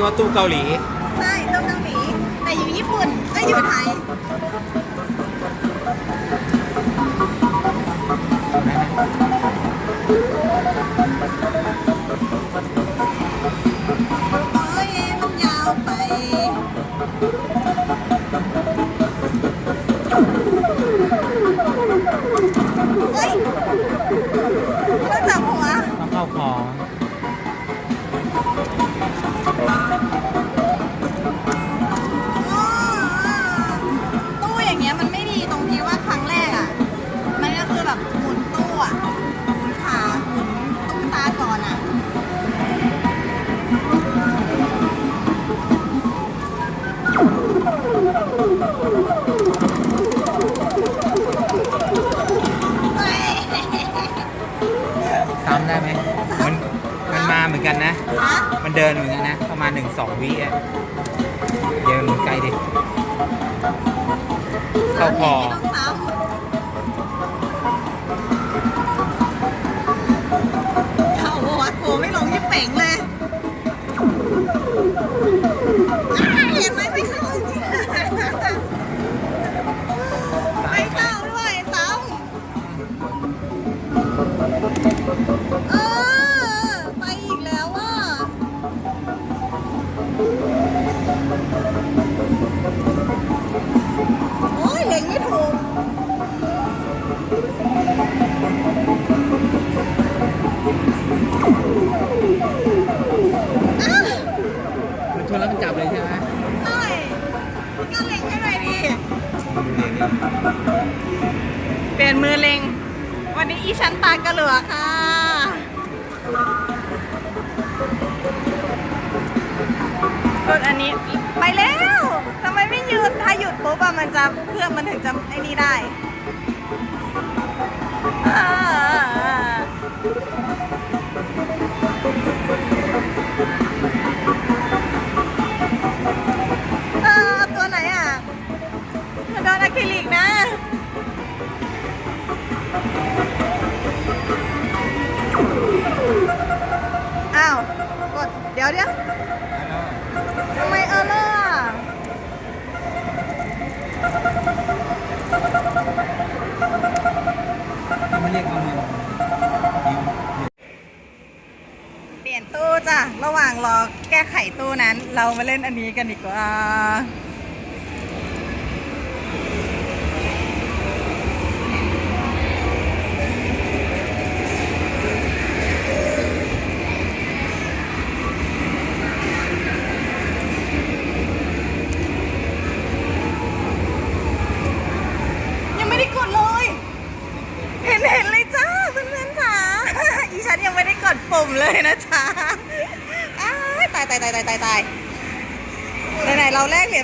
รียกว่าตู้เกาหลี ใช่ต้องเกาหลีแต่อยู่ญี่ปุ่นก็อยู่ไทย ซ้ำได้ไหมมันมันมาเหมือนกันนะฮะมันเดินเหมือนกันนะ ประมาณหนึ่งสองวิอะเดินไกลดิเข้าคอ เปลี่ยนมือเล็ง วันนี้อีฉันตากระเหลือค่ะกดอันนี้ไปแล้วทำไมไม่หยุด ถ้าหยุดปุ๊บอะมันจะเครื่องมันถึงจะไอ้นี่ได้อ่า เล่นอันนี้กันดีกว่า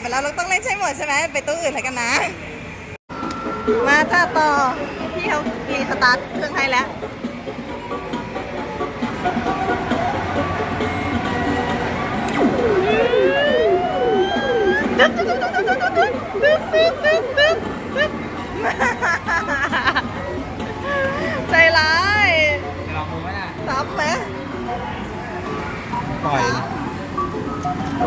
ไปแล้วเราต้องเล่นใช้หมดใช่ไหมไปตู้อื่นเลยกันนะ มาจ้าต่อพี่เขารีสตาร์ทเครื่องให้แล้วใจร้ายจะลองดูไหมล่ะ ซ้ำไหม ปล่อย เ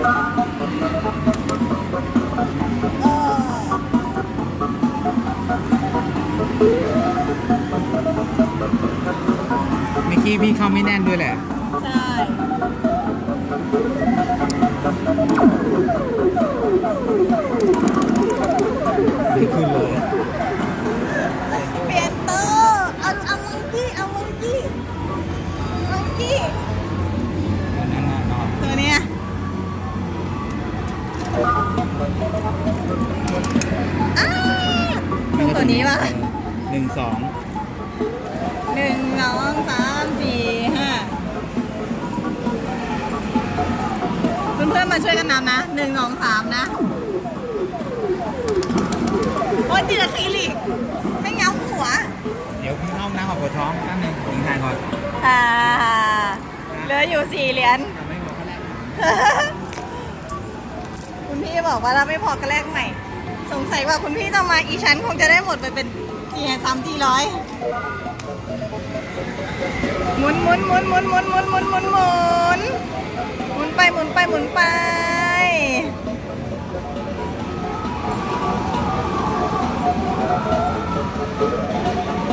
มื่อกี้พี่เข้าไม่แน่นด้วยแหละ ต้องตัวนี้ปะหนึ่งสองหนึ่งสองสามสี่ห้าเพื่อนๆมาช่วยกันนับนะหนึ่งสองสามนะโอ้ยติดอะคริลิกไม่เงาหัวเดี๋ยวพี่เข้าห้องน้ำขอปวดท้องแป๊บนึงยิงทานก่อนอ่าเหลืออยู่สี่เหรียญทำไม่หมดก็แรกคุณพี่บอกว่าเราไม่พอก็แลกใหม่ สงสัยว่าคุณพี่จะมาอีชั้นคงจะได้หมดไปเป็นกี่สามกี่ร้อยหมุนหมุนหมุนหมุนหมุนหมุนหมุนหมุนหมุนหมุนไปไปหมุนไปหมุนไป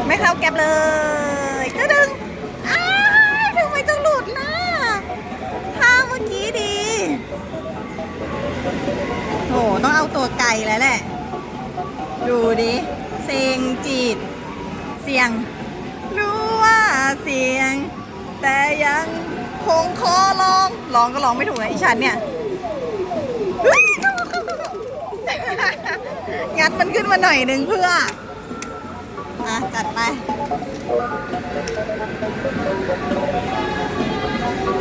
ไม่เข้าแก็บเลยก็ดึง โหต้องเอาตัวไก่แล้วแหละ ดูดิเสียงจีด เสียง รู้ว่าเสียง แต่ยังคงขอลองร้องก็ร้องไม่ถูกนะอีฉันเนี่ยเฮ้ยงัดมันขึ้นมาหน่อยหนึ่งเพื่ออะจัดไป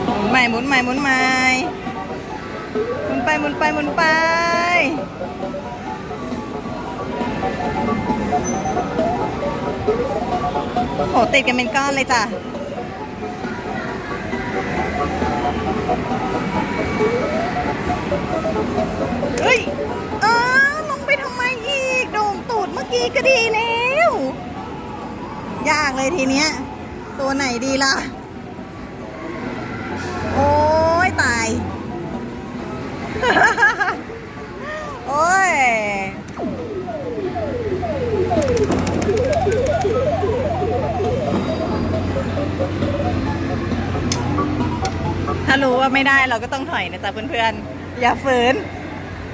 หมุนใหม่หมุนใหม่หมุนใหม่ หมุนไปหมุนไปหมุนไป โหติดกันเป็นก้อนเลยจ้ะเฮ้ย เออลงไปทำไมอีก โด่งตูดเมื่อกี้ก็ดีแล้ว ยากเลยทีเนี้ย ตัวไหนดีล่ะ โอ้ยตาย โอ้ยถ้ารู้ว่าไม่ได้เราก็ต้องถอยนะจ๊ะเพื่อนๆ อย่าฝืน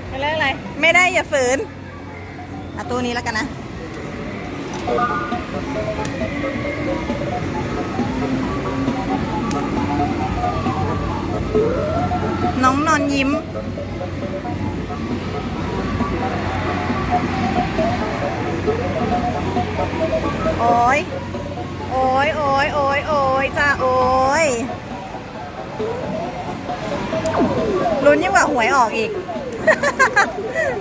เป็นเรื่องอะไร ไม่ได้อย่าฝืนเอาตู้นี้แล้วกันนะ น้องนอนยิ้ม โอ้ยโอ้ยโอ้ยโอ้ยโอ้ยจ้าโอ้ยลุ้นยิ่งกว่าหวยออกอีก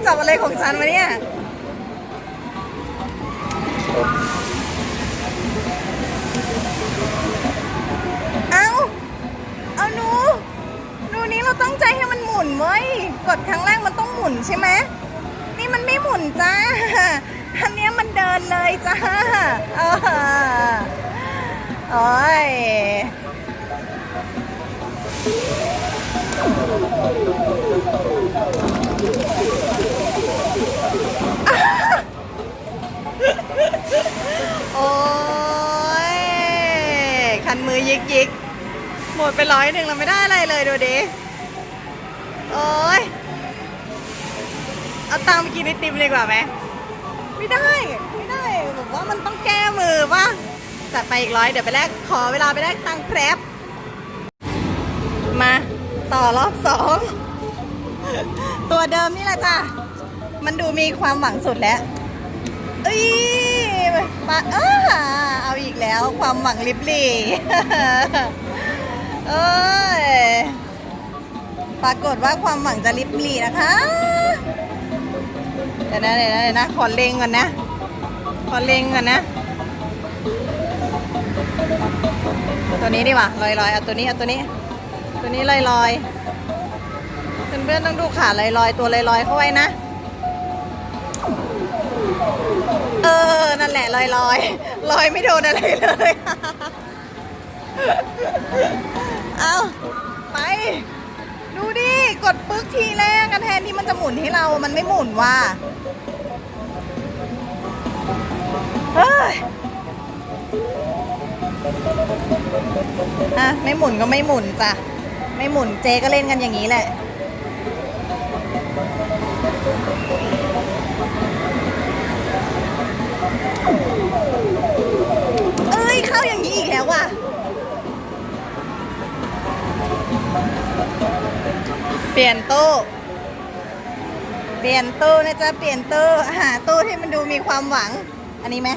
จับอะไรของฉันมาเนี่ย นูนี้เราตั้งใจให้มันหมุนเว้ย กดครั้งแรกมันต้องหมุนใช่ไหม นี่มันไม่หมุนจ้า อันนี้มันเดินเลยจ้าโอ้ยโอ้ยคันมือยิกยิก หมดไปร้อยหนึ่งเราไม่ได้อะไรเลยดูดิโอ้ยเอาตังค์ไปกินไอติมเลยดีกว่าไหมไม่ได้ไม่ได้แบบว่ามันต้องแก้มือป่ะจัดไปอีกร้อยเดี๋ยวไปแลกขอเวลาไปแลกตังค์แพรบมาต่อรอบสองตัวเดิมนี่แหละจ้ะมันดูมีความหวังสุดแล้วเอ้ยมาเออเอาอีกแล้วความหวังลิบลี่ เอ้ย ปรากฏว่าความหวังจะลิบหลีนะคะ เดี๋ยวนะเดี๋ยวนะเดี๋ยวนะ ขอเลงก่อนนะ ขอเลงก่อนนะ ตัวนี้ดีกว่าลอยลอยเอาตัวนี้เอาตัวนี้ ตัวนี้ลอยลอยเพื่อนๆต้องดูขาลอยลอยตัวลอยลอยเข้าไว้นะ เออ นั่นแหละลอยลอยลอยไม่โดนอะไรเลย เอาไป ดูดิ กดปึ๊กทีแรกกันแทนที่มันจะหมุนให้เรา มันไม่หมุนว่ะเฮ้ยอะไม่หมุนก็ไม่หมุนจ้ะ ไม่หมุนเจก็เล่นกันอย่างนี้แหละเอ้ยเข้าอย่างนี้อีกแล้วว่ะ เปลี่ยนตู้เปลี่ยนตู้นะจ๊ะเปลี่ยนตู้หาตู้ที่มันดูมีความหวัง อันนี้ไหม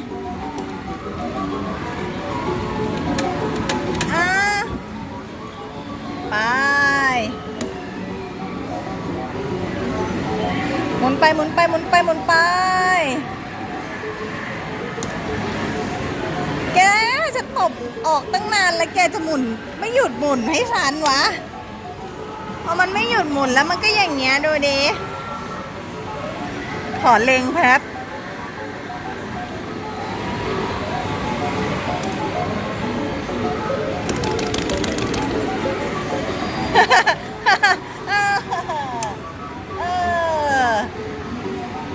อ่าไปหมุนไปหมุนไปหมุนไปหมุนไป แกจะตบออกตั้งนานแล้วแกจะหมุน ไม่หยุดหมุนให้ฉันวะ มันไม่หยุดหมุนแล้วมันก็อย่างเงี้ยดูดิขอเลงแพบ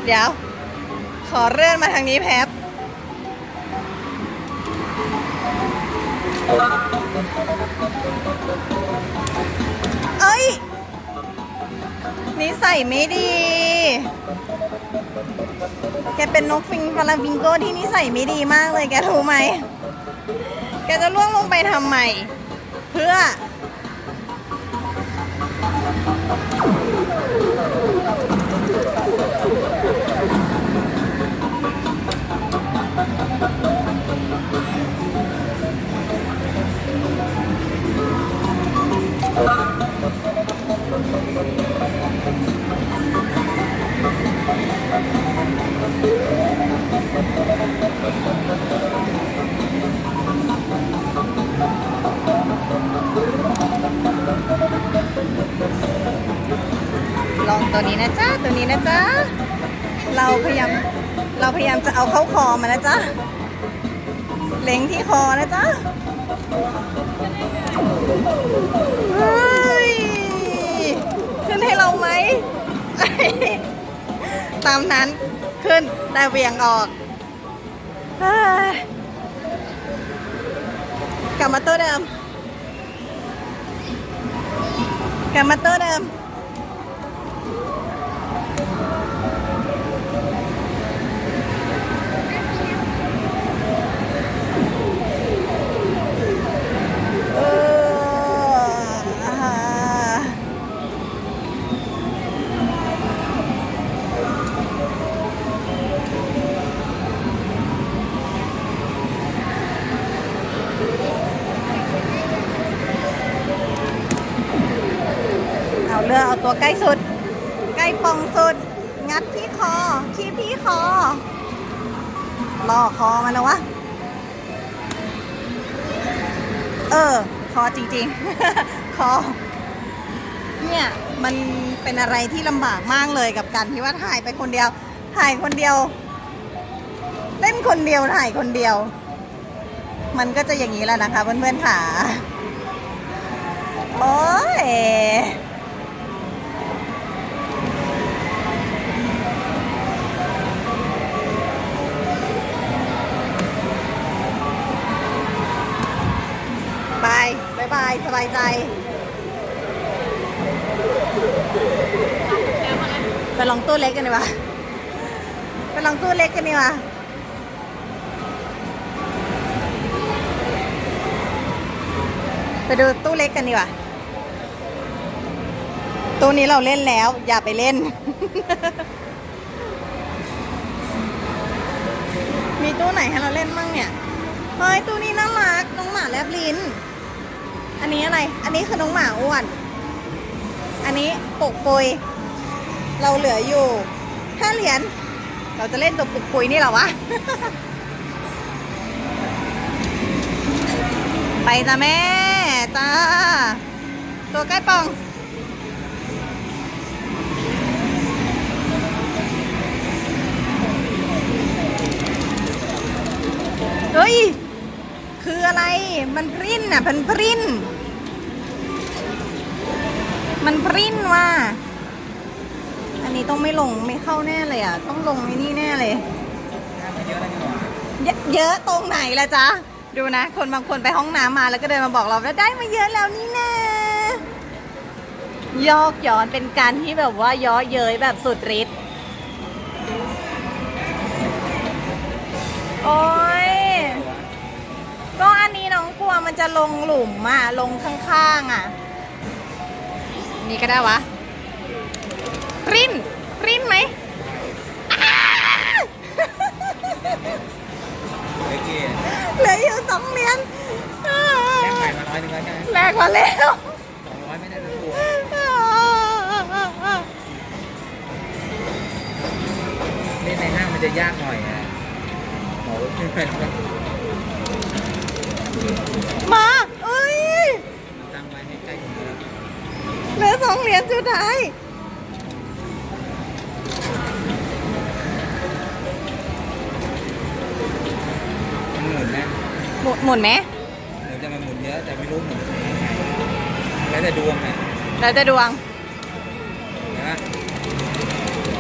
เดี๋ยว ขอเลื่อนมาทางนี้แพบ นิสัยไม่ดี แกเป็นนกฟิงฟลาวิงโกที่นิสัยไม่ดีมากเลยแกรู้ไหม แกจะล่วงลงไปทำไม เพื่อ ลองตัวนี้นะจ๊ะ ตัวนี้นะจ๊ะ เราพยายาม เราพยายามจะเอาเข้าคอมานะจ๊ะ เล็งที่คอนะจ๊ะ เฮ้ย ขึ้น ให้เราไหม ตามนั้นขึ้นแต่เวียงออก กลับมาตัวเดิม กลับมาตัวเดิม ตัวใกล้สุด ใกล้ปองสุด งัดที่คอขี้พี่คอล่อคอมันแล้ววะ เออ คอจริง ๆ คอ เนี่ย มันเป็นอะไรที่ลำบากมากเลยกับการที่ว่าถ่ายไปคนเดียว ถ่ายคนเดียว เล่นคนเดียวถ่ายคนเดียว มันก็จะอย่างนี้แหละนะคะเพื่อนๆค่ะ โอ้ย สบายใจไปลองตู้เล็กกันดีกว่าไปลองตู้เล็กกันดีกว่าไปดูตู้เล็กกันดีกว่าตู้นี้เราเล่นแล้ว อย่าไปเล่น มีตู้ไหนให้เราเล่นมั่งเนี่ย เฮ้ย ตู้นี้น่ารัก น้องหมาแลบลิ้น อันนี้อะไร อันนี้คือน้องหมาอ้วน อันนี้ปกปุย เราเหลืออยู่ห้าเหรียญ เราจะเล่นตัวปกปุยนี่เหรอวะ ไปจ้ะแม่ จ้า ตัวใกล้ปอง เฮ้ย ออะไร มันพริ้นอะ มันพริ้น มันพริ้นว่ะอันนี้ต้องไม่ลงไม่เข้าแน่เลยอะ ต้องลงไอ้นี่แน่เลยเยอะเยอะเยอะตรงไหนละจ๊ะ ดูนะ คนบางคนไปห้องน้ำมาแล้วก็เดินมาบอกเราว่าได้มาเยอะแล้วนี่นะยอกย้อนเป็นการที่แบบว่าย้อเย้ยแบบสุดฤทธิ์โอ้ย มันจะลงหลุมอะ ลงข้างๆอะ นี่ก็ได้วะปริ้นปริ้นไหมอ้าเมื่อกี้เหลืออยู่สองเหรียญแลกใหม่มาร้อยหนึงแล้วใช่ไหมแลกมาแล้วสองร้อยไม่ได้สักตัวเล่นในห้างมันจะยากหน่อยอะโอ้ยเป็น องเหรียญสุดท้ายมันหมุนนะหมุนหมุนไหมหมุนจะมันหมุนเยอะแต่ไม่รู้หมุนยังไงแล้วแต่ดวงอะเราจะดวงเห็นไหม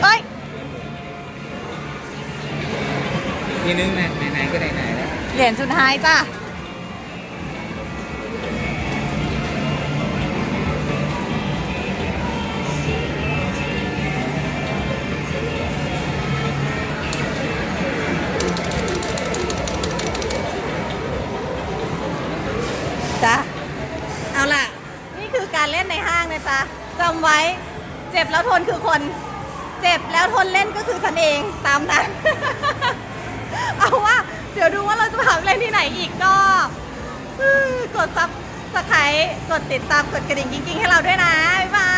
เอ้ยมันหมุนทีนึงนะไหนๆก็ไหนๆแล้วเหรียญสุดท้ายจ้ะจ้ะำไว้ เจ็บแล้วทนคือคน เจ็บแล้วทนเล่นก็คือฉันเองตามนั้น เอาว่า เดี๋ยวดูว่าเราจะพาไปเล่นที่ไหนอีกก็กดซับสไครต์กดติดตามกดกระดิ่งจริงๆให้เราด้วยนะ บ๊ายบาย